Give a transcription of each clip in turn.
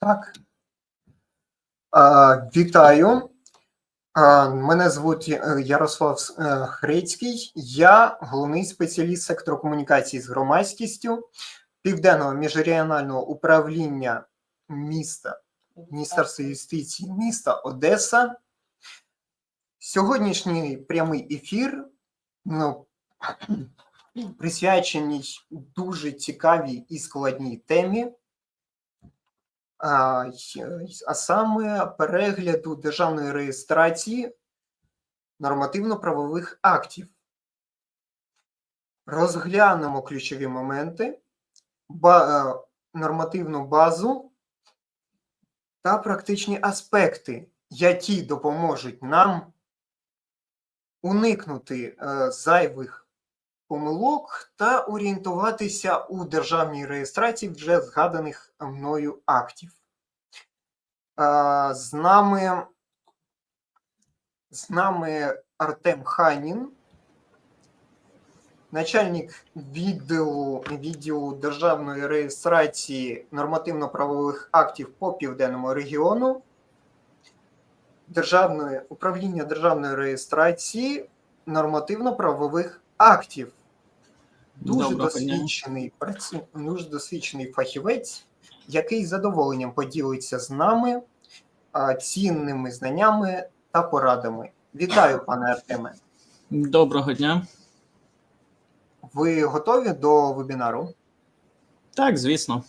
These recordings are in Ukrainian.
Так. Вітаю. Мене звуть Ярослав е, Хрицький. Я головний спеціаліст сектору комунікації з громадськістю Південного міжрегіонального управління міста Міністерства юстиції міста Одеса. Сьогоднішній прямий ефір ну, присвячений дуже цікавій і складній темі а, саме перегляду державної реєстрації нормативно-правових актів. Розглянемо ключові моменти, е, нормативну базу та практичні аспекти, які допоможуть нам уникнути е, зайвих помилок та орієнтуватися у державній реєстрації вже згаданих мною актів. З нами, з нами Артем Ханін, начальник відділу, відділу державної реєстрації нормативно-правових актів по південному регіону, Державної управління державної реєстрації нормативно-правових актів. Дуже Доброго досвідчений працю... дуже досвідчений фахівець, який з задоволенням поділиться з нами цінними знаннями та порадами. Вітаю, пане Артеме. Доброго дня. Ви готові до вебінару? Так, звісно.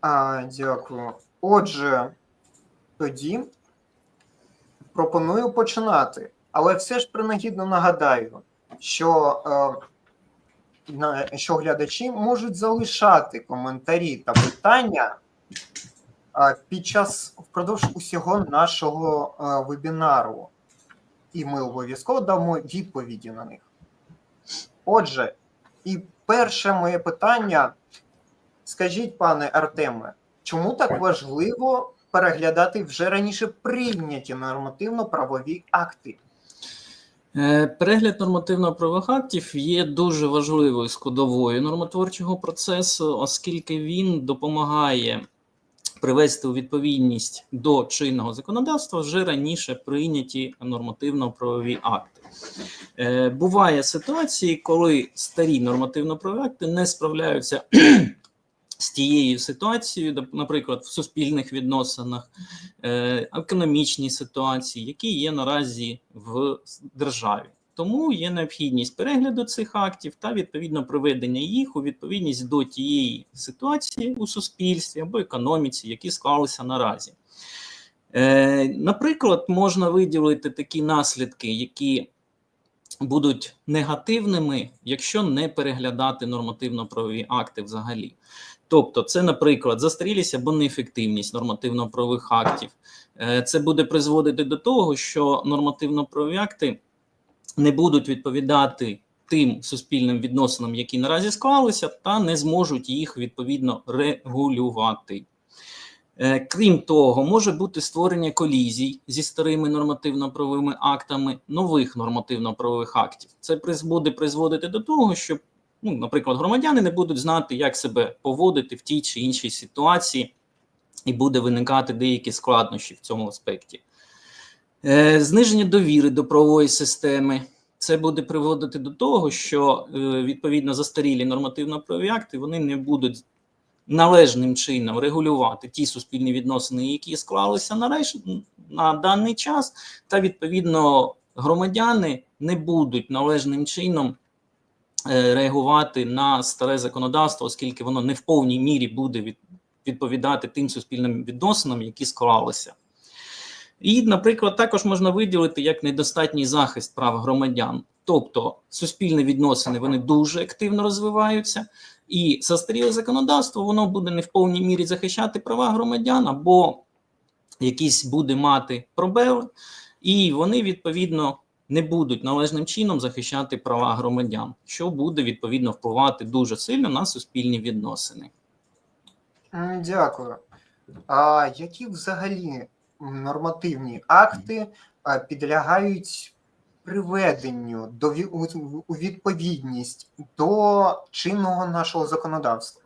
А, дякую. Отже, тоді пропоную починати. Але все ж принагідно нагадаю, що, е, що глядачі можуть залишати коментарі та питання під час впродовж усього нашого вебінару, і ми обов'язково дамо відповіді на них. Отже, і перше моє питання. Скажіть, пане Артеме, чому так важливо переглядати вже раніше прийняті нормативно-правові акти? Е, Перегляд нормативно-правових актів є дуже важливою складовою нормотворчого процесу, оскільки він допомагає привести у відповідність до чинного законодавства вже раніше прийняті нормативно-правові акти. Е, Буває ситуації, коли старі нормативно-правові акти не справляються з тією ситуацією, наприклад, в суспільних відносинах, е, економічній ситуації, які є наразі в державі. Тому є необхідність перегляду цих актів та відповідно приведення їх у відповідність до тієї ситуації у суспільстві або економіці, які склалися наразі. Е, наприклад, можна виділити такі наслідки, які будуть негативними, якщо не переглядати нормативно-правові акти взагалі. Тобто, це, наприклад, застарілість або неефективність нормативно-правових актів. Е, Це буде призводити до того, що нормативно-правові акти не будуть відповідати тим суспільним відносинам, які наразі склалися, та не зможуть їх відповідно регулювати. Е, Крім того, може бути створення колізій зі старими нормативно-правовими актами нових нормативно-правових актів. Це буде призводити до того, що, ну, наприклад, громадяни не будуть знати, як себе поводити в тій чи іншій ситуації, і буде виникати деякі складнощі в цьому аспекті. Е, Зниження довіри до правової системи. Це буде приводити до того, що е, відповідно застарілі нормативно-правові акти вони не будуть належним чином регулювати ті суспільні відносини, які склалися нарешті на даний час, та відповідно громадяни не будуть належним чином реагувати на старе законодавство, оскільки воно не в повній мірі буде відповідати тим суспільним відносинам, які склалися. І, наприклад, також можна виділити як недостатній захист прав громадян. Тобто суспільні відносини вони дуже активно розвиваються. І застаріле законодавство воно буде не в повній мірі захищати права громадян, або якісь буде мати пробели, і вони відповідно не будуть належним чином захищати права громадян, що буде відповідно впливати дуже сильно на суспільні відносини. Дякую. А які взагалі нормативні акти підлягають приведенню до у- у відповідність до чинного нашого законодавства?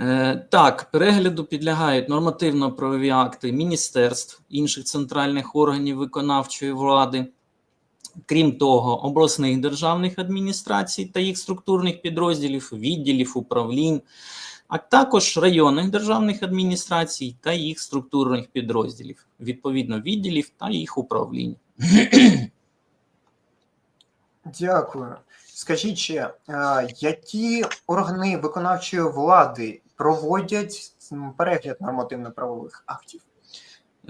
Е, Так, перегляду підлягають нормативно-правові акти міністерств, інших центральних органів виконавчої влади, крім того, обласних державних адміністрацій та їх структурних підрозділів, відділів, управлінь, а також районних державних адміністрацій та їх структурних підрозділів, відповідно, відділів та їх управлінь. Дякую. Скажіть ще, які органи виконавчої влади проводять перегляд нормативно-правових актів?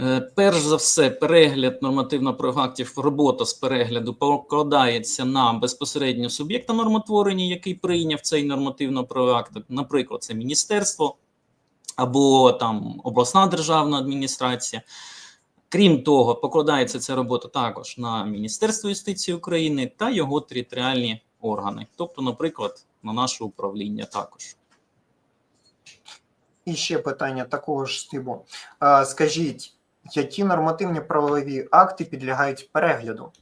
Е, Перш за все, перегляд нормативно-правових актів, робота з перегляду покладається на безпосередньо суб'єкта нормотворення, який прийняв цей нормативно-правовий акт. Наприклад, це міністерство або там обласна державна адміністрація. Крім того, покладається ця робота також на Міністерство юстиції України та його територіальні органи, тобто, наприклад, на наше управління також. І ще питання такого ж типу. Скажіть, які нормативні правові акти підлягають перегляду?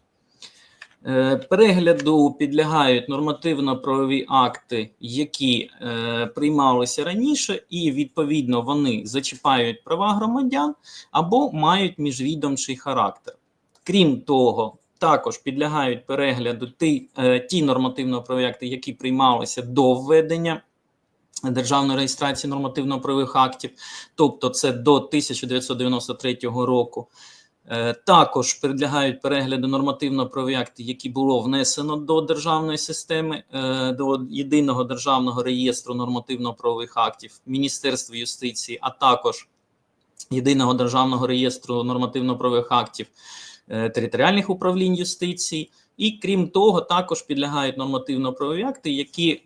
Е, Перегляду підлягають нормативно-правові акти, які е, приймалися раніше, і відповідно вони зачіпають права громадян або мають міжвідомчий характер. Крім того, також підлягають перегляду ті, е, ті нормативно-правові акти, які приймалися до введення державної реєстрації нормативно-правових актів, тобто це до 1993 року. Е, Також підлягають перегляду нормативно-правові акти, які було внесено до державної системи, е, до єдиного державного реєстру нормативно-правових актів Міністерства юстиції, а також єдиного державного реєстру нормативно-правових актів е, територіальних управлінь юстиції. І крім того, також підлягають нормативно-правові акти, які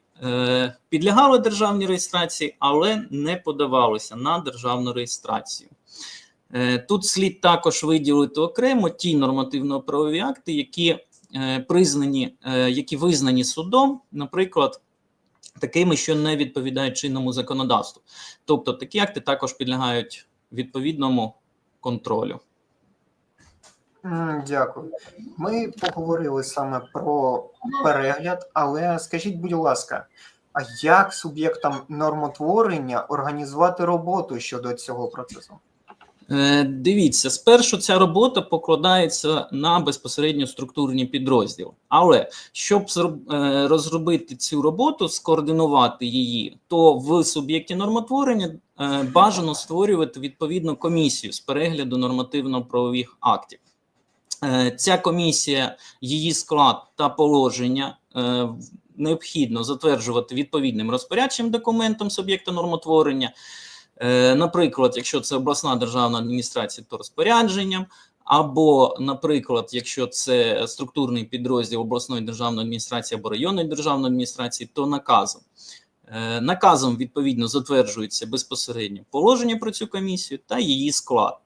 підлягали державній реєстрації, але не подавалися на державну реєстрацію. Е, Тут слід також виділити окремо ті нормативно-правові акти, які е, признані, е, які визнані судом, наприклад, такими, що не відповідають чинному законодавству. Тобто такі акти також підлягають відповідному контролю. Дякую. Ми поговорили саме про перегляд, але скажіть, будь ласка, а як суб'єктам нормотворення організувати роботу щодо цього процесу? Е, Дивіться, спершу ця робота покладається на безпосередньо структурні підрозділи. Але щоб е, розробити цю роботу, скоординувати її, то в суб'єкті нормотворення е, бажано створювати відповідну комісію з перегляду нормативно-правових актів. Е, Ця комісія, її склад та положення е, необхідно затверджувати відповідним розпорядчим документом суб'єкта нормотворення. Е, Наприклад, якщо це обласна державна адміністрація, то розпорядженням, або, наприклад, якщо це структурний підрозділ обласної державної адміністрації або районної державної адміністрації, то наказом. Наказом відповідно затверджується безпосередньо положення про цю комісію та її склад.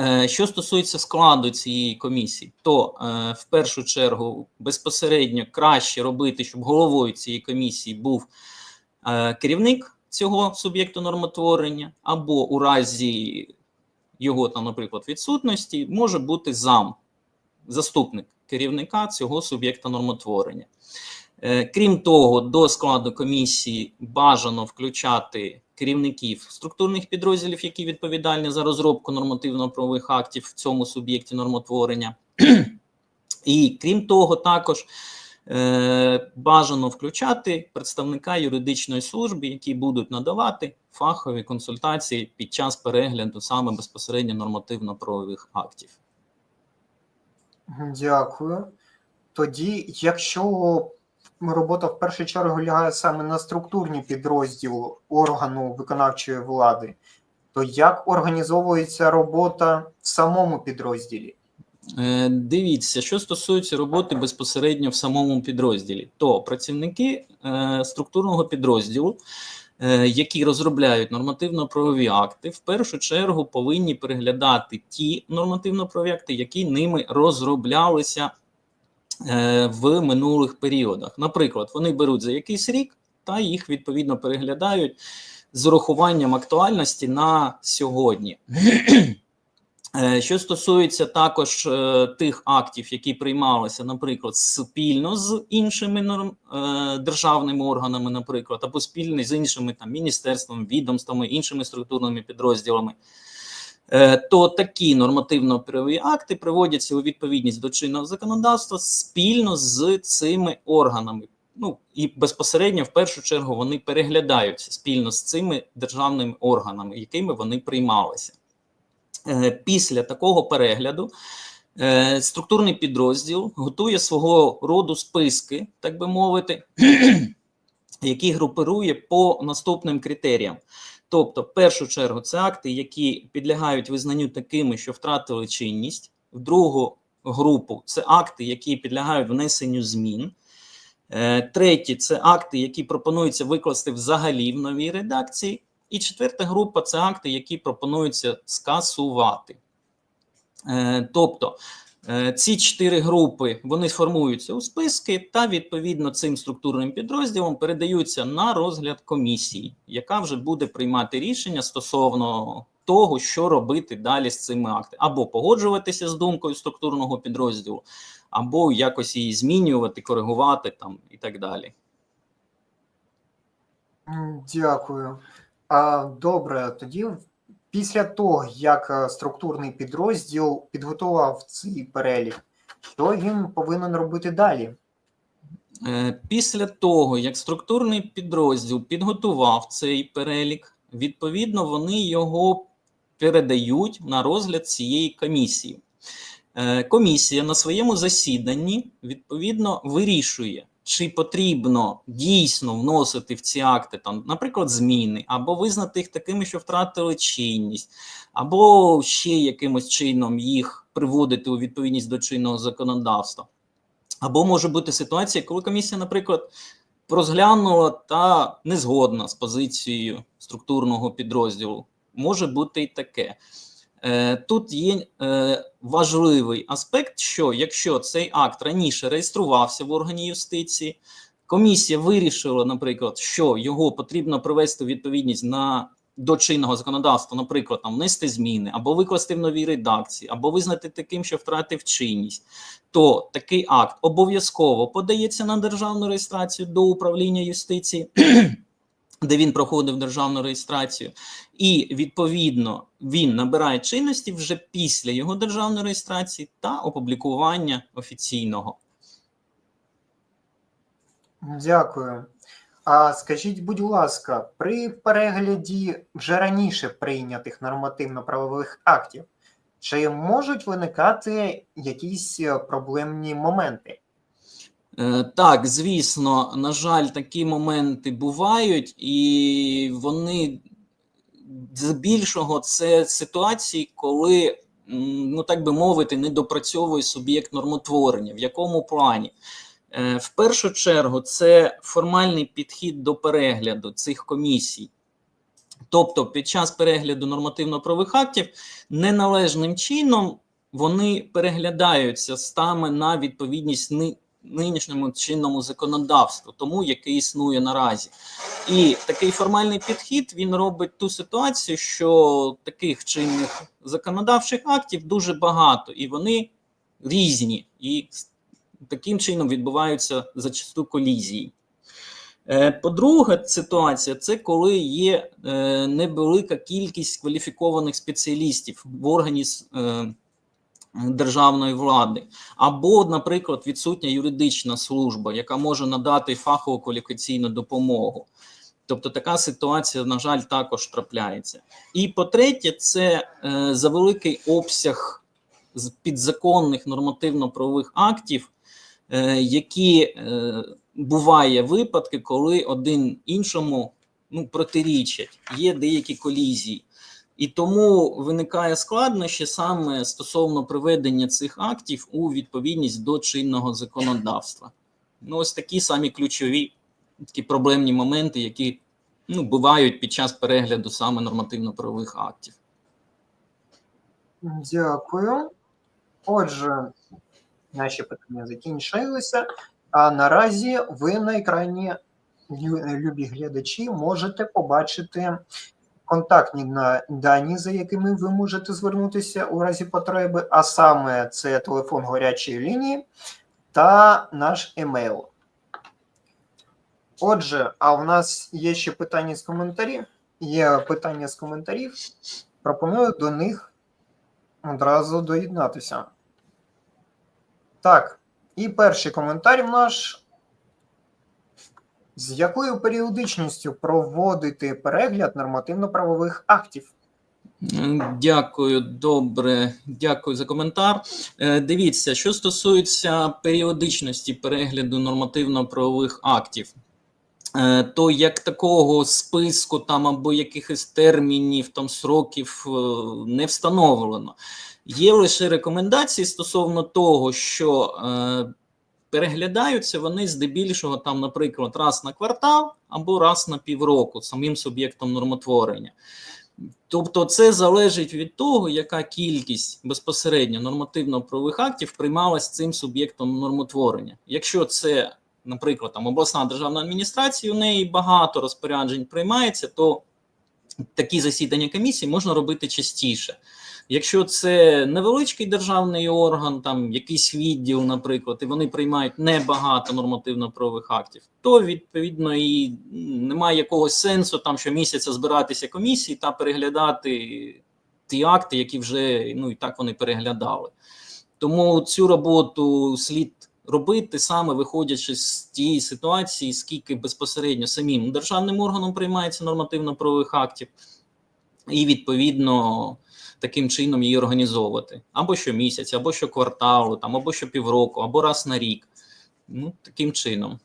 Е, Що стосується складу цієї комісії, то е, в першу чергу безпосередньо краще робити, щоб головою цієї комісії був е, керівник цього суб'єкту нормотворення, або у разі його там, наприклад, відсутності, може бути зам, заступник керівника цього суб'єкта нормотворення. Е, Крім того, до складу комісії бажано включати керівників структурних підрозділів, які відповідальні за розробку нормативно-правових актів в цьому суб'єкті нормотворення. І крім того, також е, бажано включати представника юридичної служби, які будуть надавати фахові консультації під час перегляду саме безпосередньо нормативно-правових актів. Дякую. Тоді, якщо робота в першу чергу лягає саме на структурні підрозділ органу виконавчої влади, то як організовується робота в самому підрозділі? Е, Дивіться, що стосується роботи безпосередньо в самому підрозділі, то працівники е, структурного підрозділу, е, які розробляють нормативно-правові акти, в першу чергу повинні переглядати ті нормативно-правові акти, які ними розроблялися в минулих періодах. Наприклад, вони беруть за якийсь рік та їх відповідно переглядають з урахуванням актуальності на сьогодні. Е, Що стосується також е, тих актів, які приймалися, наприклад, спільно з іншими норм, е, державними органами, наприклад, або спільно з іншими там міністерствами, відомствами, іншими структурними підрозділами, е, то такі нормативно-правові акти приводяться у відповідність до чинного законодавства спільно з цими органами. Ну і безпосередньо в першу чергу вони переглядаються спільно з цими державними органами, якими вони приймалися. Е, Після такого перегляду е, структурний підрозділ готує свого роду списки, так би мовити, які групирує по наступним критеріям. Тобто, в першу чергу, це акти, які підлягають визнанню такими, що втратили чинність. В другу групу це акти, які підлягають внесенню змін. Е, Треті це акти, які пропонуються викласти взагалі в новій редакції. І четверта група це акти, які пропонуються скасувати. Е, Тобто ці чотири групи вони формуються у списки та відповідно цим структурним підрозділом передаються на розгляд комісії, яка вже буде приймати рішення стосовно того, що робити далі з цими актами, або погоджуватися з думкою структурного підрозділу, або якось її змінювати, коригувати там і так далі. Дякую. А, добре, тоді після того, як е, структурний підрозділ підготував цей перелік, що він повинен робити далі? Е, Після того, як структурний підрозділ підготував цей перелік, відповідно, вони його передають на розгляд цієї комісії. Е, Комісія на своєму засіданні відповідно вирішує, чи потрібно дійсно вносити в ці акти, там, наприклад, зміни, або визнати їх такими, що втратили чинність, або ще якимось чином їх приводити у відповідність до чинного законодавства. Або може бути ситуація, коли комісія, наприклад, розглянула та не згодна з позицією структурного підрозділу. Може бути і таке. Е, Тут є е, важливий аспект, що якщо цей акт раніше реєструвався в органі юстиції, комісія вирішила, наприклад, що його потрібно привести у відповідність на до чинного законодавства, наприклад, там внести зміни, або викласти в новій редакції, або визнати таким, що втратив чинність, то такий акт обов'язково подається на державну реєстрацію до управління юстиції, де він проходив державну реєстрацію, і відповідно він набирає чинності вже після його державної реєстрації та опублікування офіційного. Дякую. А скажіть, будь ласка, при перегляді вже раніше прийнятих нормативно-правових актів, чи можуть виникати якісь е, проблемні моменти? Е, Так, звісно, на жаль, такі моменти бувають, і вони здебільшого це ситуації, коли, ну так би мовити, не допрацьовує суб'єкт нормотворення. В якому плані? Е, В першу чергу, це формальний підхід до перегляду цих комісій. Тобто, під час перегляду нормативно-правових актів неналежним чином вони переглядаються саме на відповідність нинішньому чинному законодавству, тому яке існує наразі. І такий формальний підхід він робить ту ситуацію, що таких чинних законодавчих актів дуже багато, і вони різні, і таким чином відбуваються зачасту колізії. Е, По-друге, ситуація це коли є е, невелика кількість кваліфікованих спеціалістів в органі е, державної влади, або, наприклад, відсутня юридична служба, яка може надати фахову кваліфікаційну допомогу. Тобто така ситуація, на жаль, також трапляється. І по-третє, це е, за великий обсяг підзаконних нормативно-правових актів, е, які е, буває випадки, коли один іншому ну, протирічать, є деякі колізії. І тому виникає складнощі саме стосовно приведення цих актів у відповідність до чинного законодавства. Ну, ось такі самі ключові такі проблемні моменти, які ну, бувають під час перегляду саме нормативно-правових актів. Дякую. Отже, наші питання закінчилися. А наразі ви на екрані, любі глядачі, можете побачити контактні дані, за якими ви можете звернутися у разі потреби, а саме це телефон гарячої лінії та наш емейл. Отже, а в нас є ще питання з коментарів. Є питання з коментарів. Пропоную до них одразу доєднатися. Так, і перший коментар наш. З якою періодичністю проводити перегляд нормативно-правових актів? Дякую, добре, дякую за коментар. Е, Дивіться, що стосується періодичності перегляду нормативно-правових актів, е, то як такого списку там або якихось термінів, там сроків е, не встановлено. Є лише рекомендації стосовно того, що переглядаються вони здебільшого там, наприклад, раз на квартал або раз на півроку самим суб'єктом нормотворення. Тобто, це залежить від того, яка кількість безпосередньо нормативно-правових актів приймалась цим суб'єктом нормотворення. Якщо це, наприклад, там обласна державна адміністрація, у неї багато розпоряджень приймається, то такі засідання комісії можна робити частіше. Якщо це невеличкий державний орган, там якийсь відділ, наприклад, і вони приймають небагато нормативно-правових актів, то відповідно і немає якогось сенсу там щомісяця збиратися комісії та переглядати ті акти, які вже ну і так вони переглядали. Тому цю роботу слід робити саме виходячи з тієї ситуації, скільки безпосередньо самим державним органом приймається нормативно-правових актів, і відповідно таким чином її організовувати або щомісяця, або щокварталу, там, або щопівроку, або раз на рік. Ну, таким чином.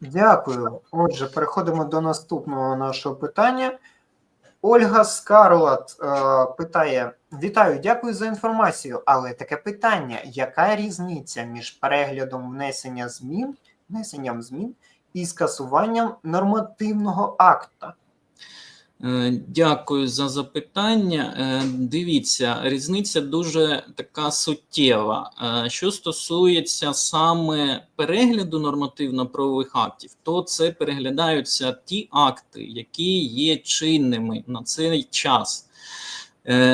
Дякую. Отже, переходимо до наступного нашого питання. Ольга Скарлат е, питає: Вітаю, дякую за інформацію. Але таке питання: яка різниця між переглядом внесення змін, внесенням змін і скасуванням нормативного акта? Е, Дякую за запитання. Е, Дивіться, різниця дуже така суттєва. Е, Що стосується саме перегляду нормативно-правових актів, то це переглядаються ті акти, які є чинними на цей час.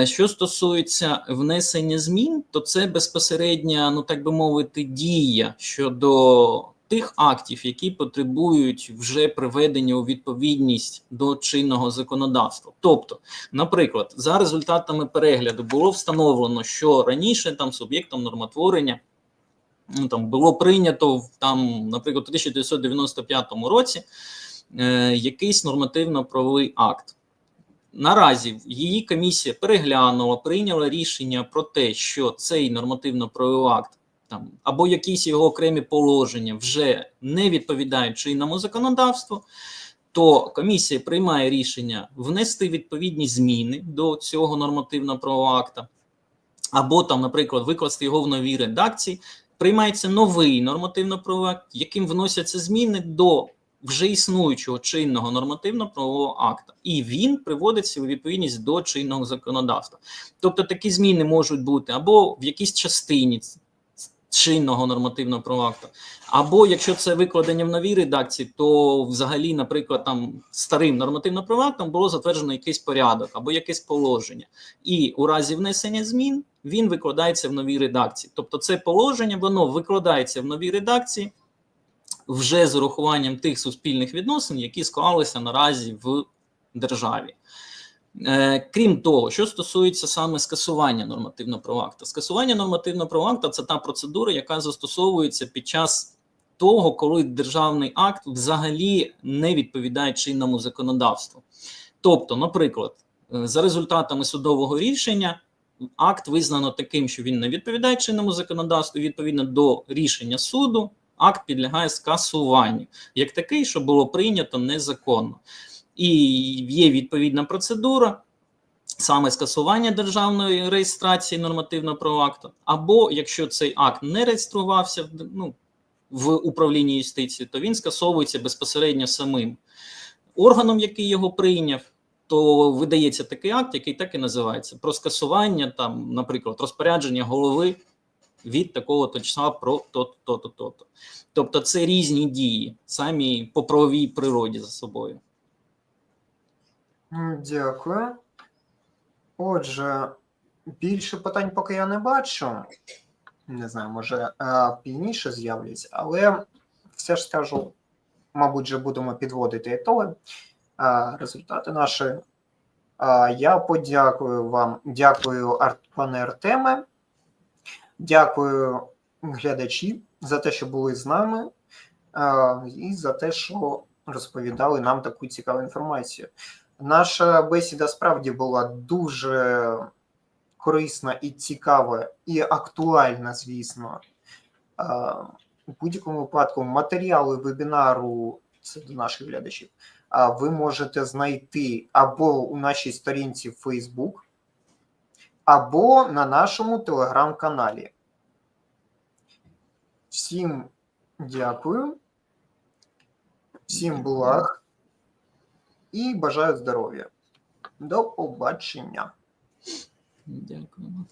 Що стосується внесення змін, то це безпосередня, ну так би мовити, дія щодо тих актів, які потребують вже приведення у відповідність до чинного законодавства. Тобто, наприклад, за результатами перегляду було встановлено, що раніше там суб'єктом нормотворення ну, там було прийнято там, наприклад, у 1995 році е, якийсь нормативно-правовий акт. Наразі її комісія переглянула, прийняла рішення про те, що цей нормативно-правовий акт там або якісь його окремі положення вже не відповідають чинному законодавству, то комісія приймає рішення внести відповідні зміни до цього нормативно-правового акта, або там, наприклад, викласти його в новій редакції. Приймається новий нормативно-правовий акт, яким вносяться зміни до вже існуючого чинного нормативно-правового акта, і він приводиться у відповідність до чинного законодавства. Тобто такі зміни можуть бути або в якійсь частині чинного нормативного акта, або якщо це викладення в новій редакції, то взагалі, наприклад, там старим нормативно правовим актом було затверджено якийсь порядок або якесь положення, і у разі внесення змін він викладається в новій редакції. Тобто, це положення воно викладається в новій редакції вже з урахуванням тих суспільних відносин, які склалися наразі в державі. Е, Крім того, що стосується саме скасування нормативно-правового акта. Скасування нормативно-правового акта – це та процедура, яка застосовується під час того, коли державний акт взагалі не відповідає чинному законодавству. Тобто, наприклад, е, за результатами судового рішення акт визнано таким, що він не відповідає чинному законодавству, відповідно до рішення суду, акт підлягає скасуванню, як такий, що було прийнято незаконно. І є відповідна процедура, саме скасування державної реєстрації нормативного правового акту, або якщо цей акт не реєструвався ну, в управлінні юстиції, то він скасовується безпосередньо самим органом, який його прийняв. То видається такий акт, який так і називається про скасування, там, наприклад, розпорядження голови від такого то числа про то-то, то-то, то-то. Тобто це різні дії, самі по правовій природі за собою. Дякую. Отже, більше питань поки я не бачу. Не знаю, може е, пізніше з'являться, але все ж скажу, мабуть, вже будемо підводити ітоги, е, результати наші. Е, Я подякую вам, дякую пане Артеме, дякую глядачі за те, що були з нами, і за те, що розповідали нам таку цікаву інформацію. Наша бесіда справді була дуже корисна і цікава, і актуальна, звісно. У будь-якому випадку матеріали вебінару це до наших глядачів. Ви можете знайти або у нашій сторінці в Facebook, або на нашому телеграм-каналі. Всім дякую, всім благ і бажаю здоров'я. До побачення. Дякуємо.